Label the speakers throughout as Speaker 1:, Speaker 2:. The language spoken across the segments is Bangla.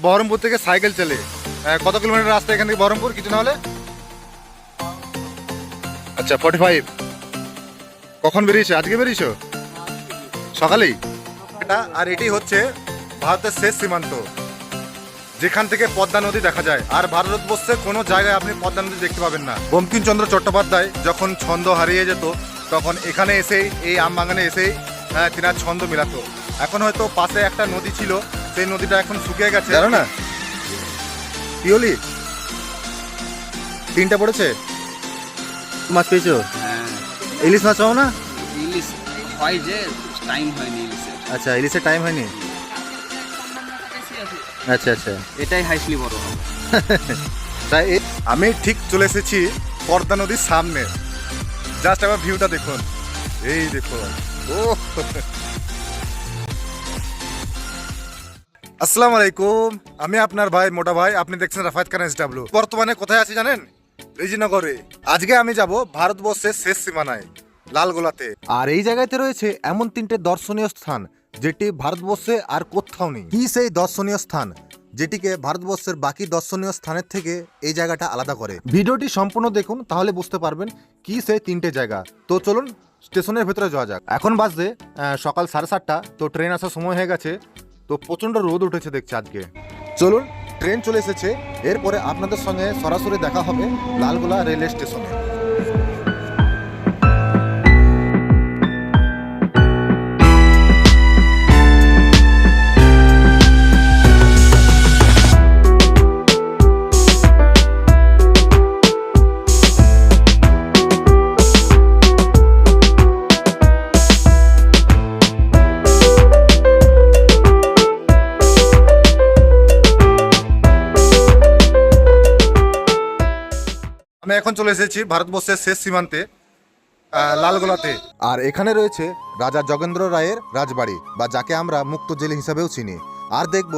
Speaker 1: বহরমপুর থেকে সাইকেল চলে। কত কিলোমিটার রাস্তা এখান থেকে বহরমপুর? কিছু না হলে? আচ্ছা ফর্টি ফাইভ কখন বেরিয়েছো? আজকে বেরিয়েছো? সকালেই? এটা আর এটি হচ্ছে ভারতের শেষ সীমান্ত। যেখান থেকে পদ্মা নদী দেখা যায়। আর ভারতবর্ষে কোনো জায়গায় আপনি পদ্মা নদী দেখতে পাবেন না। বঙ্কিমচন্দ্র চট্টোপাধ্যায় যখন ছন্দ হারিয়ে যেত তখন এখানে এসেই এই আমবাগানে এসেই আহ, তিনার ছন্দ মিলাতো। এখন হয়তো পাশে একটা নদী ছিল সেই নদীটা এখন শুকিয়ে গেছে। জানো না? পিওলি তিনটা পড়েছে? মাছ পেয়েছ?
Speaker 2: হ্যাঁ।
Speaker 1: ইলিশ মাছ পাও না?
Speaker 2: ইলিশ হয় যে টাইম হয়নি ইলিশের।
Speaker 1: আচ্ছা ইলিশের টাইম হয়নি? আচ্ছা আচ্ছা।
Speaker 2: এটাই হাইসলি বড়
Speaker 1: তাই আমি ঠিক চলে এসেছি পর্দা নদীর সামনে। জাস্ট আমার ভিউটা দেখুন। এই দেখুন। ও আসসালামু আলাইকুম। আমি আপনার ভাই মোটা ভাই। আপনি দেখছেন রাফাত খান এস ডাব্লিউ বর্তমানে কোথায় আছি জানেন? রেজিনগরে আজকে আমি যাব ভারতবর্ষের শেষ সীমানায় লালগোলাতে। আর এই জায়গাতে রয়েছে এমন তিনটে দর্শনীয় স্থান যেটি ভারতবর্ষে আর কোথাও নেই। কি সেই দর্শনীয় স্থান? যেটিকে ভারতবর্ষের বাকি দর্শনীয় স্থানের থেকে এই জায়গাটা আলাদা করে। ভিডিওটি সম্পূর্ণ দেখুন তাহলে বুঝতে পারবেন কি সেই তিনটে জায়গা। তো চলুন স্টেশনের ভেতরে যাওয়া যাক। এখন আহ, সকাল সাড়ে সাতটা। তো ট্রেন আসার সময় হয়ে গেছে। তো প্রচণ্ড রোদ উঠেছে দেখছি আজকে চলুন, ট্রেন চলে এসেছে। এরপরে আপনাদের সঙ্গে সরাসরি দেখা হবে লালগোলা রেলওয়ে স্টেশনে। এখন চলে এসেছি ভারতবর্ষের শেষ সীমান্তে লালগোলাতে। আর এখানে রয়েছে রাজা জগেন্দ্র রায়ের রাজবাড়ি, বা যাকে আমরা মুক্ত জেল হিসাবেও চিনি। আর দেখব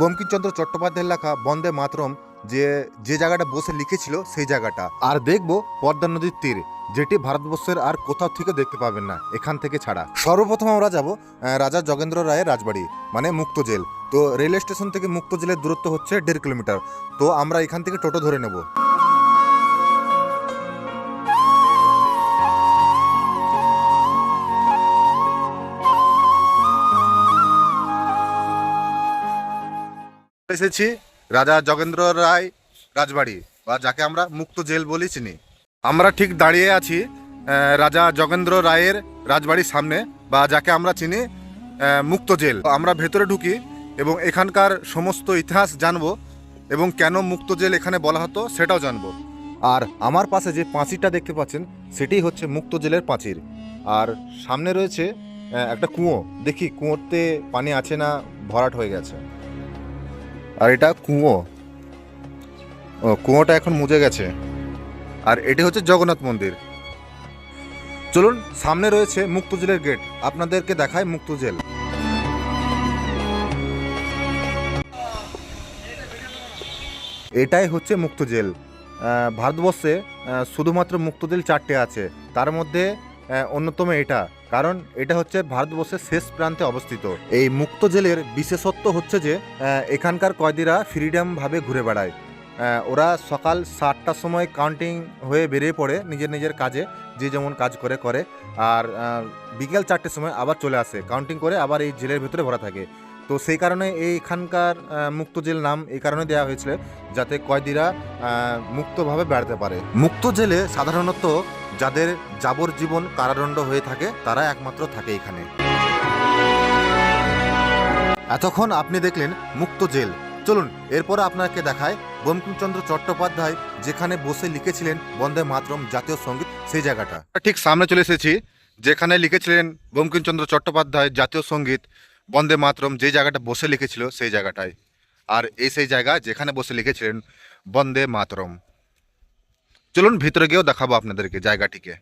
Speaker 1: বঙ্কিমচন্দ্র চট্টোপাধ্যায়ের লেখা বন্দে মাতরম, যে যে জায়গাটা বসে লিখেছিল, সেই জায়গাটা। আর দেখব পদ্মা নদীর তীর, যেটি ভারতবর্ষের আর কোথাও থেকে দেখতে পাবেন না, এখান থেকে ছাড়া। সর্বপ্রথম আমরা যাব রাজা জগেন্দ্র রায়ের রাজবাড়ি মানে মুক্ত জেল। তো রেলওয়ে স্টেশন থেকে মুক্ত জেলের দূরত্ব হচ্ছে দেড় কিলোমিটার। তো আমরা এখান থেকে টোটো ধরে নেব। এসেছি রাজা জগেন্দ্র রায় রাজবাড়ি, বা যাকে আমরা মুক্ত জেল বলি চিনি। আমরা ঠিক দাঁড়িয়ে আছি রাজা জগেন্দ্র রায়ের রাজবাড়ির সামনে, বা যাকে আমরা চিনি মুক্ত জেল। আমরা ভেতরে ঢুকি এবং এখানকার সমস্ত ইতিহাস জানব এবং কেন মুক্ত জেল এখানে বলা হতো সেটাও জানব। আর আমার পাশে যে পাঁচিরটা দেখতে পাচ্ছেন, সেটি হচ্ছে মুক্ত জেলের পাঁচির। আর সামনে রয়েছে একটা কুয়ো। দেখি, কুয়োতে পানি আছে না, ভরাট হয়ে গেছে। আর এটা কুয়ো। ও, কুয়োটা এখন মুজে গেছে। আর এটি হচ্ছে জগন্নাথ মন্দির। চলুন, সামনে রয়েছে মুক্ত জেলের গেট। আপনাদেরকে দেখায় মুক্ত জেল এটাই হচ্ছে মুক্ত জেল ভারতবর্ষে শুধুমাত্র মুক্ত জেল চারটে আছে। তার মধ্যে অন্যতম এটা। কারণ এটা হচ্ছে ভারতবর্ষের শেষ প্রান্তে অবস্থিত। এই মুক্ত জেলের বিশেষত্ব হচ্ছে যে এখানকার কয়েদিরা ফ্রিডম ভাবে ঘুরে বেড়ায়। ওরা সকাল সাতটার সময় কাউন্টিং হয়ে বেরিয়ে পড়ে নিজের নিজের কাজে, যে যেমন কাজ করে করে। আর বিকেল চারটের সময় আবার চলে আসে। কাউন্টিং করে আবার এই জেলের ভিতরে ভরা থাকে। তো সেই কারণে এইখানকার মুক্ত জেল নাম এই কারণে দেওয়া হয়েছিল যাতে কয়েদিরা মুক্তভাবে বেড়াতে পারে। মুক্ত জেলে সাধারণত যাদের যাবজ্জীবন কারাদণ্ড হয়ে থাকে, তারা একমাত্র থাকে এখানে। এতক্ষণ আপনি দেখলেন মুক্ত জেল চলুন, এরপর আপনাকে দেখায় বঙ্কিমচন্দ্র চট্টোপাধ্যায়, যেখানে বসে লিখেছিলেন বন্দে মাতরম জাতীয় সংগীত, সেই জায়গাটা। ঠিক সামনে চলে এসেছি, যেখানে লিখেছিলেন বঙ্কিমচন্দ্র চট্টোপাধ্যায় জাতীয় সংগীত বন্দে মাতরম যে জায়গাটা বসে লিখেছিল সেই জায়গাটায় আর এই সেই জায়গা যেখানে বসে লিখেছিলেন বন্দে মাতরম। চলুন ভিতরে গিয়েও দেখাবো আপনাদেরকে জায়গাটিকে।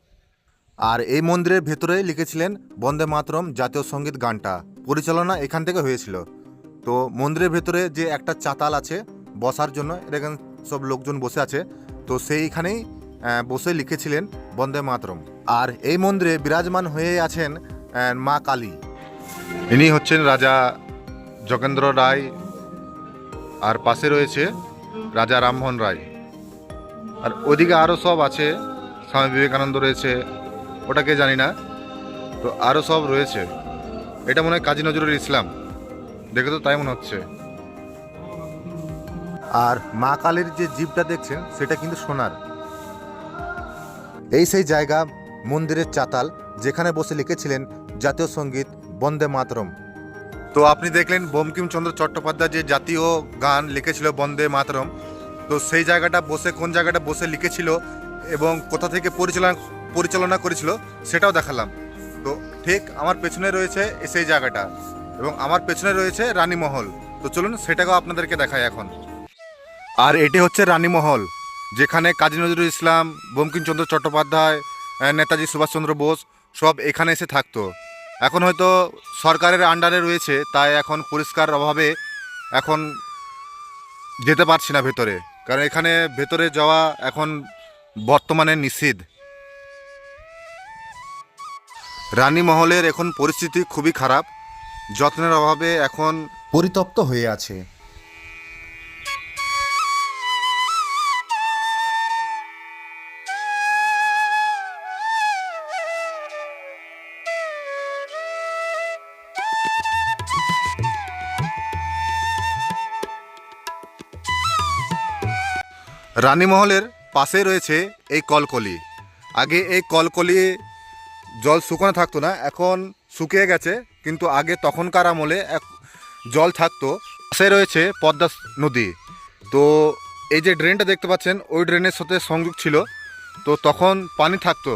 Speaker 1: আর এই মন্দিরের ভেতরে লিখেছিলেন বন্দে মাতরম জাতীয় সংগীত গানটা। পরিচালনা এখান থেকে হয়েছিল। তো মন্দিরের ভেতরে যে একটা চাতাল আছে বসার জন্য এখানে সব লোকজন বসে আছে, তো সেইখানেই বসে লিখেছিলেন বন্দে মাতরম। আর এই মন্দিরে বিরাজমান হয়ে আছেন মা কালী। ইনি হচ্ছেন রাজা যোগেন্দ্র রায়, আর পাশে রয়েছে রাজা রামমোহন রায়। আর ওদিকে আরও সব আছে, স্বামী বিবেকানন্দ রয়েছে ওটাকে জানি না, তো আরও সব রয়েছে। এটা মনে হয় কাজী নজরুল ইসলাম, দেখে তো তাই মনে হচ্ছে। আর মা কালীর যে জীবটা দেখছেন, সেটা কিন্তু সোনার। এই সেই জায়গা, মন্দিরের চাতাল, যেখানে বসে লিখেছিলেন জাতীয় সংগীত বন্দে মাতরম। তো আপনি দেখলেন বঙ্কিমচন্দ্র চট্টোপাধ্যায় যে জাতীয় গান লিখেছিল বন্দে মাতরম। তো সেই জায়গাটা বসে, কোন জায়গাটা বসে লিখেছিল এবং কোথা থেকে পরিচালনা পরিচালনা করেছিল সেটাও দেখালাম। তো ঠিক আমার পেছনে রয়েছে সেই জায়গাটা এবং আমার পেছনে রয়েছে রানীমহল তো চলুন সেটাকেও আপনাদেরকে দেখাই এখন। আর এটি হচ্ছে রানীমহল যেখানে কাজী নজরুল ইসলাম, বঙ্কিমচন্দ্র চট্টোপাধ্যায়, নেতাজি সুভাষচন্দ্র বোস সব এখানে এসে থাকতো। এখন হয়তো সরকারের আন্ডারে রয়েছে, তাই এখন পরিষ্কার অভাবে এখন যেতে পারছি না ভেতরে। কারণ এখানে ভেতরে যাওয়া এখন বর্তমানে নিষিদ্ধ। রানীমহলের এখন পরিস্থিতি খুবই খারাপ। যত্নের অভাবে এখন পরিতপ্ত হয়ে আছে। রানীমহলের পাশে রয়েছে এই কলকলি। আগে এই কলকলি জল শুকনো থাকতো না, এখন শুকিয়ে গেছে, কিন্তু আগে তখনকার আমলে এক জল থাকতো। পাশে রয়েছে পদ্মা নদী। তো এই যে ড্রেনটা দেখতে পাচ্ছেন, ওই ড্রেনের সাথে সংযোগ ছিল। তো তখন পানি থাকতো,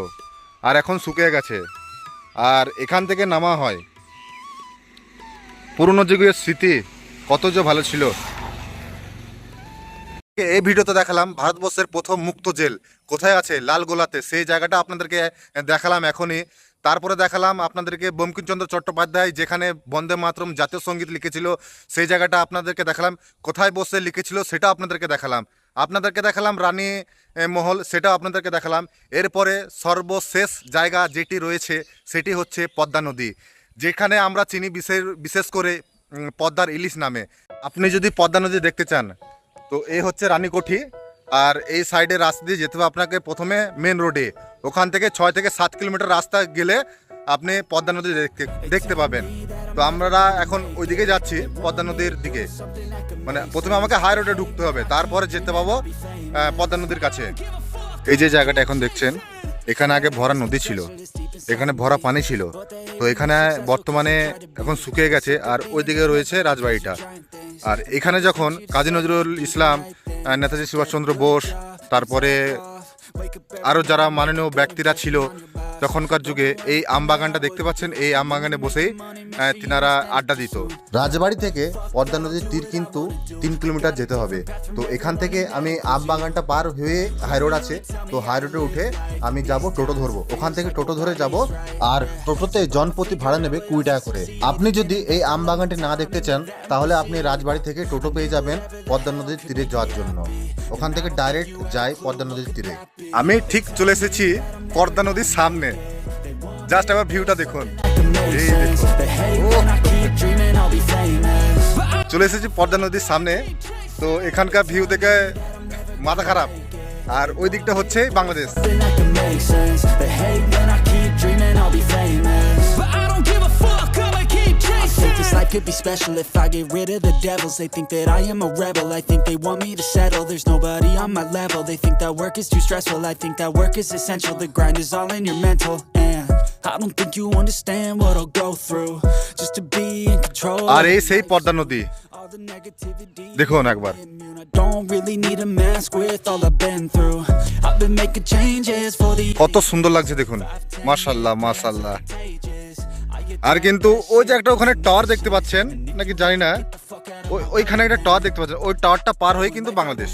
Speaker 1: আর এখন শুকিয়ে গেছে, আর এখান থেকে নামা হয়। পুরনো যুগের স্মৃতি কত যে ভালো ছিল। এই ভিডিওতে দেখালাম ভারতবর্ষের প্রথম মুক্ত জেল। কোথায় আছে? লালগোলাতে। সেই জায়গাটা আপনাদেরকে দেখালাম এখনই। তারপরে দেখালাম আপনাদেরকে বঙ্কিমচন্দ্র চট্টোপাধ্যায়, যেখানে বন্দে মাতরম জাতীয় সংগীত লিখেছিল, সেই জায়গাটা আপনাদেরকে দেখালাম। কোথায় বসে লিখেছিল সেটা আপনাদেরকে দেখালাম। আপনাদেরকে দেখালাম রানী মহল, সেটাও আপনাদেরকে দেখালাম। এরপরে সর্বশেষ জায়গা যেটি রয়েছে, সেটি হচ্ছে পদ্মা নদী, যেখানে আমরা চিনি বিশেষ বিশেষ করে পদ্মার ইলিশ নামে। আপনি যদি পদ্মা নদী দেখতে চান তো এই হচ্ছে রানীকোঠি আর এই সাইডে রাস্তা দিয়ে যেতে হবে আপনাকে প্রথমে মেন রোডে ওখান থেকে ছয় থেকে সাত কিলোমিটার রাস্তা গেলে আপনি পদ্মা নদী দেখতে দেখতে পাবেন। তো আমরা এখন ওইদিকে যাচ্ছি পদ্মা নদীর দিকে। মানে প্রথমে আমাকে হাই রোডে ঢুকতে হবে, তারপরে যেতে পাবো পদ্মা নদীর কাছে। এই যে জায়গাটা এখন দেখছেন, এখানে আগে ভরা নদী ছিল, এখানে ভরা পানি ছিল। তো এখানে বর্তমানে এখন শুকিয়ে গেছে, আর ওইদিকে রয়েছে রাজবাড়িটা। আর এখানে যখন কাজী নজরুল ইসলাম নেতাজি সুভাষচন্দ্র বোস তারপরে আরও যারা মাননীয় ব্যক্তিরা ছিল তখনকার যুগে এই আমবাগানটা দেখতে পাচ্ছেন এই আমবাগানে বসেই আহ, তিনারা আড্ডা দিত। রাজবাড়ি থেকে পদ্মা নদীর তীর কিন্তু তিন কিলোমিটার যেতে হবে। তো এখান থেকে আমি আমবাগানটা পার হয়ে হাই রোড আছে। তো হাই রোডে উঠে আমি যাব টোটো ধরবো। ওখান থেকে টোটো ধরে যাব আর টোটোতে জনপ্রতি ভাড়া নেবে কুড়ি টাকা করে। আপনি যদি এই আমবাগানটি না দেখতে চান তাহলে আপনি রাজবাড়ি থেকে টোটো পেয়ে যাবেন পদ্মা নদীর তীরে যাওয়ার জন্য। ওখান থেকে ডাইরেক্ট যাই পদ্মা নদীর তীরে। আমি ঠিক চলে এসেছি পদ্মা নদীর সামনে। জাস্ট আবার ভিউটা দেখুন! চলে এসেছি পদ্মা নদীর সামনে তো এখানকার ভিউ দেখে মাথা খারাপ আর ওই দিকটা হচ্ছে Bangladesh
Speaker 3: could be special if I get rid of the devils. They think that I am a rebel. I think they want me to settle. There's nobody on my level. They think that work is too stressful. I think that work is essential. The grind is all in your mental. And I don't think you understand what I'll go through just to be in control.
Speaker 1: আর এই সেই পদ্মা নদী
Speaker 3: All the negativity.
Speaker 1: দেখুন একবার
Speaker 3: don't really need a mask with all I've been through. I've been making changes for the
Speaker 1: কত সুন্দর লাগছে দেখুন মাশাল্লাহ মাশাল্লাহ আর কিন্তু ওই যে একটা ওখানে টাওয়ার দেখতে পাচ্ছেন নাকি জানি না ওইখানে একটা টাওয়ার দেখতে পাচ্ছেন। ওই টাওয়ারটা পার হয়ে কিন্তু বাংলাদেশ।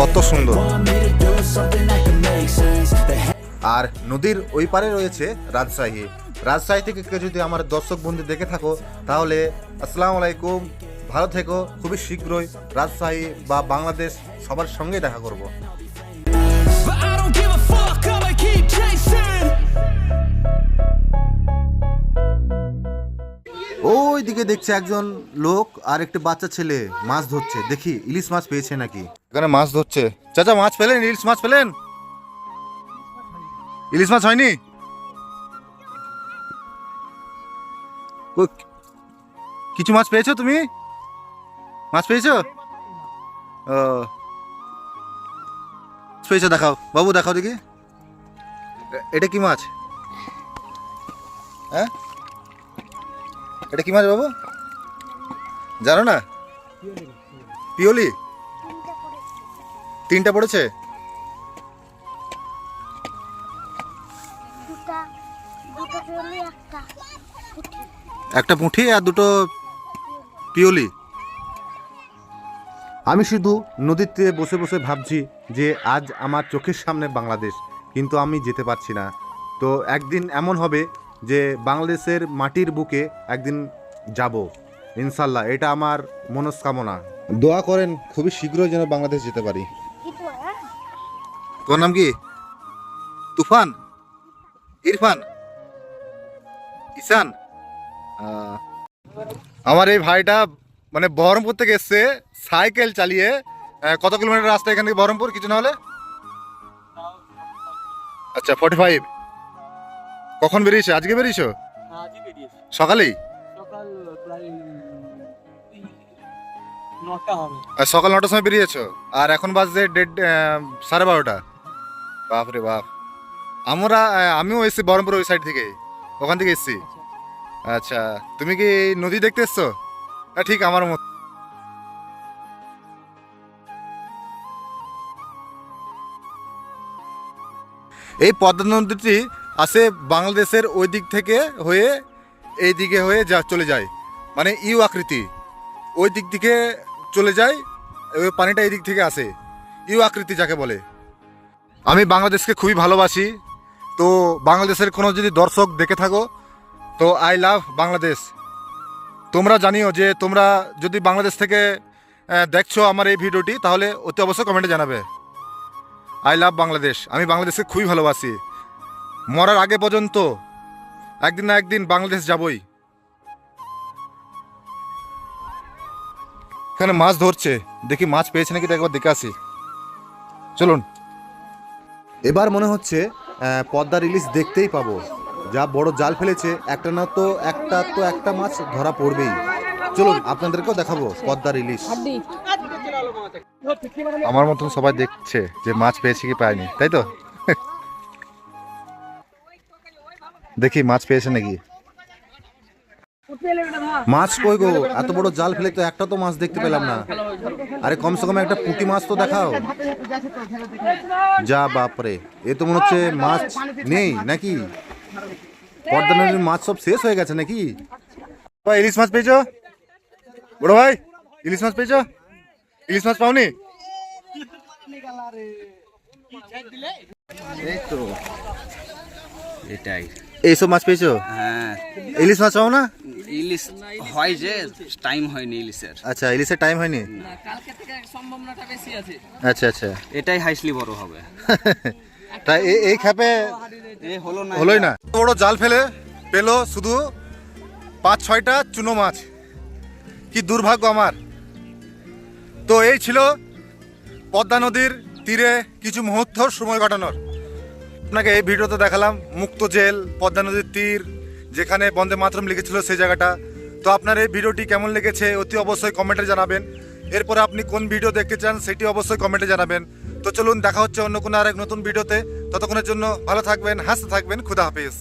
Speaker 1: কত সুন্দর। আর নদীর ওই পারে রয়েছে রাজশাহী। রাজশাহী থেকে যদি আমার দর্শক বন্ধু দেখে থাকো, তাহলে আসসালামু আলাইকুম। ভালো থেকো খুবই শীঘ্রই রাজশাহী বা বাংলাদেশ সবার সঙ্গে দেখা করব। ওইদিকে দেখছে একজন লোক আর একটি বাচ্চা ছেলে মাছ ধরছে। দেখি ইলিশ মাছ পেয়েছে নাকি? এখানে মাছ ধরছে। চাচা মাছ পেলেন? ইলিশ মাছ পেলেন? ইলিশ মাছ হয়নি? কিছু মাছ পেয়েছ তুমি? মাছ পেয়েছ? ও। পেয়েছ দেখাও। বাবু দেখাও দেখি। এটা কি মাছ? হ্যাঁ? এটা কি মাছ বাবু? জানো না? পিওলি। তিনটা পড়েছে?
Speaker 4: একটা
Speaker 1: পুঁঠি আর দুটো পিওলি। আমি শুধু নদীর তীরে বসে বসে ভাবছি যে আজ আমার চোখের সামনে বাংলাদেশ, কিন্তু আমি যেতে পারছি না। তো একদিন এমন হবে যে বাংলাদেশের মাটির বুকে একদিন যাব, ইনশাল্লাহ। এটা আমার মনস্কামনা। দোয়া করেন, খুবই শীঘ্রই যেন বাংলাদেশ যেতে পারি। তোর নাম কি? তুফান? ইরফান? ইসান আমার এই ভাইটা মানে বহরমপুর থেকে এসছে সাইকেল চালিয়ে কত কিলোমিটার রাস্তা এখান থেকে বহরমপুর? কিছু না হলে? আচ্ছা ফর্টি ফাইভ কখন বেরিয়েছো? আজকে বেরিয়েছো? সকালেই?
Speaker 5: সকাল
Speaker 1: নটার সময় বেরিয়েছো? আর এখন বাজছে ডেড সাড়ে বারোটা। বাপ রে বাপ। আমরা আমিও এসেছি বহরমপুর ওই সাইড থেকে। ওখান থেকে এসেছি। আচ্ছা। তুমি কি নদী দেখতে এসছো? হ্যাঁ ঠিক আমার মতো। এই পদ্মা নদীটি আসে বাংলাদেশের ওই দিক থেকে হয়ে এই দিকে হয়ে যা, চলে যায়। মানে ইউ আকৃতি। ওই দিক থেকে চলে যায় ওই পানিটা এই দিক থেকে আসে। ইউ আকৃতি যাকে বলে। আমি বাংলাদেশকে খুবই ভালোবাসি। তো বাংলাদেশের কোনো যদি দর্শক দেখে থাকো, তো আই লাভ বাংলাদেশ। তোমরা জানিও যে তোমরা যদি বাংলাদেশ থেকে দেখছ আমার এই ভিডিওটি তাহলে অতি অবশ্যই কমেন্টে জানাবে। আই লাভ বাংলাদেশ আমি বাংলাদেশকে খুবই ভালোবাসি। মরার আগে পর্যন্ত একদিন না একদিন বাংলাদেশ যাবই। এখানে মাছ ধরছে। দেখি মাছ পেয়েছে নাকি একবার দেখে আসি। চলুন। এবার মনে হচ্ছে আহ, রিলিজ দেখতেই পাবো। যা বড় জাল ফেলেছে একটা না তো একটা তো একটা মাছ ধরা পড়বেই। চলুন আপনাদেরকেও দেখাবো পদ্মার ইলিশ। আমার মতন সবাই দেখছে যে মাছ পেয়েছে কি পায়নি তাই তো? দেখি মাছ পেয়েছে নাকি। মাছ কই গো? এত বড় জাল ফেলে তো একটা তো মাছ দেখতে পেলাম না। আরে কমসে কম একটা পুঁটি মাছ তো দেখাও। যা বাপরে এ তো মনে হচ্ছে মাছ নেই নাকি? পদ্মা নদীর মাছ সব শেষ হয়ে গেছে নাকি? ভাই ইলিশ মাছ পেয়েছ? বড় ভাই ইলিশ মাছ পেয়েছ? ইলিশ মাছ পাওনি?
Speaker 2: এই তো এটাই।
Speaker 1: এইসব মাছ পেয়েছ?
Speaker 2: হ্যাঁ।
Speaker 1: ইলিশ মাছ পাও না?
Speaker 2: ইলিশ হয় যে টাইম হয়নি ইলিশের।
Speaker 1: আচ্ছা ইলিশের টাইম হয়নি? আচ্ছা আচ্ছা।
Speaker 2: এটাই হাইসলি বড় হবে।
Speaker 1: তাই এই- খেপে হলোই না। বড় জাল ফেলে পেল শুধু পাঁচ, ছয়টা চুনো মাছ। কি দুর্ভাগ্য আমার। তো এই ছিল পদ্মা নদীর তীরে কিছু মুহূর্ত সময় কাটানোর। আপনাকে এই ভিডিওতে দেখালাম মুক্ত জেল, পদ্মা নদীর তীর, যেখানে বন্দে মাতরম লিখেছিল সেই জায়গাটা। তো আপনার এই ভিডিওটি কেমন লেগেছে অতি অবশ্যই কমেন্টে জানাবেন। এরপরে আপনি কোন ভিডিও দেখতে চান সেটি অবশ্যই কমেন্টে জানাবেন। তো চলুন দেখা হচ্ছে অন্য কোনো আরেক নতুন ভিডিওতে। ততক্ষণের জন্য ভালো থাকবেন, হাসতে থাকবেন, খুদা হাফিজ।